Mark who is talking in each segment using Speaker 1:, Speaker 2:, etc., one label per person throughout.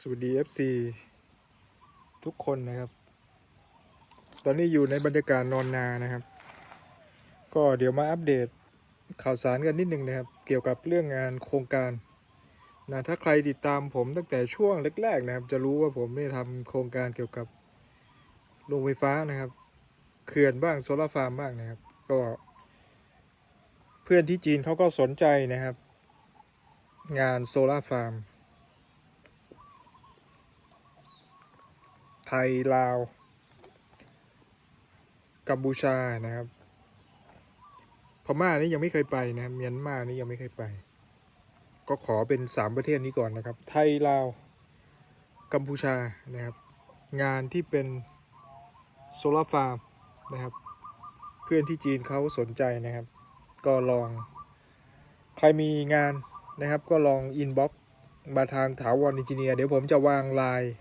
Speaker 1: สวัสดี FC ทุกคนนะครับ ตอนนี้อยู่ในบรรยากาศนอนนานะครับ ก็เดี๋ยวมาอัปเดตข่าวสารกันนิดนึงนะครับ เกี่ยวกับเรื่องงานโครงการนะถ้าใครติดตามผมตั้งแต่ช่วงแรกๆนะครับ จะรู้ว่าผมได้ทำโครงการเกี่ยวกับโรงไฟฟ้านะครับเขื่อนบ้างโซลาร์ฟาร์มบ้างนะครับ ก็ เพื่อนที่จีนเขาก็สนใจนะครับ งานโซลาร์ฟาร์ม ไทย ลาว กัมพูชานะครับ พม่านี่ยังไม่เคยไปนะ เมียนมานี่ยังไม่เคยไป ก็ขอเป็นสามประเทศนี้ก่อนนะครับ ไทย ลาว กัมพูชานะครับ งานที่เป็นโซลาร์ฟาร์มนะครับ เพื่อนที่จีนเขาสนใจนะครับ ก็ลอง ใครมีงานนะครับ ก็ลองอินบ็อกซ์มาทางถาวรอินจิเนียร์เดี๋ยวผมจะวางไลน์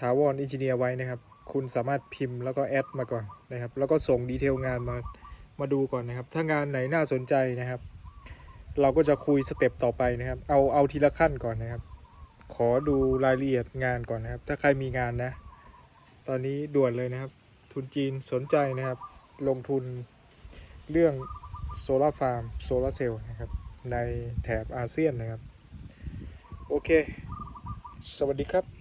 Speaker 1: ถาวรอินจิเนียร์ไว้นะครับ คุณสามารถพิมพ์แล้วก็แอดมาก่อนนะครับ แล้วก็ส่งดีเทลงานมามาดูก่อนนะครับ ถ้างานไหนน่าสนใจนะครับ เราก็จะคุยสเต็ปต่อไปนะครับ เอาเอาทีละขั้นก่อนนะครับ ขอดูรายละเอียดงานก่อนนะครับ ถ้าใครมีงานนะ ตอนนี้ด่วนเลยนะครับ ทุนจีนสนใจนะครับ ลงทุนเรื่องโซลาร์ฟาร์มโซลาร์เซลล์นะครับ ในแถบอาเซียนนะครับ โอเค สวัสดีครับ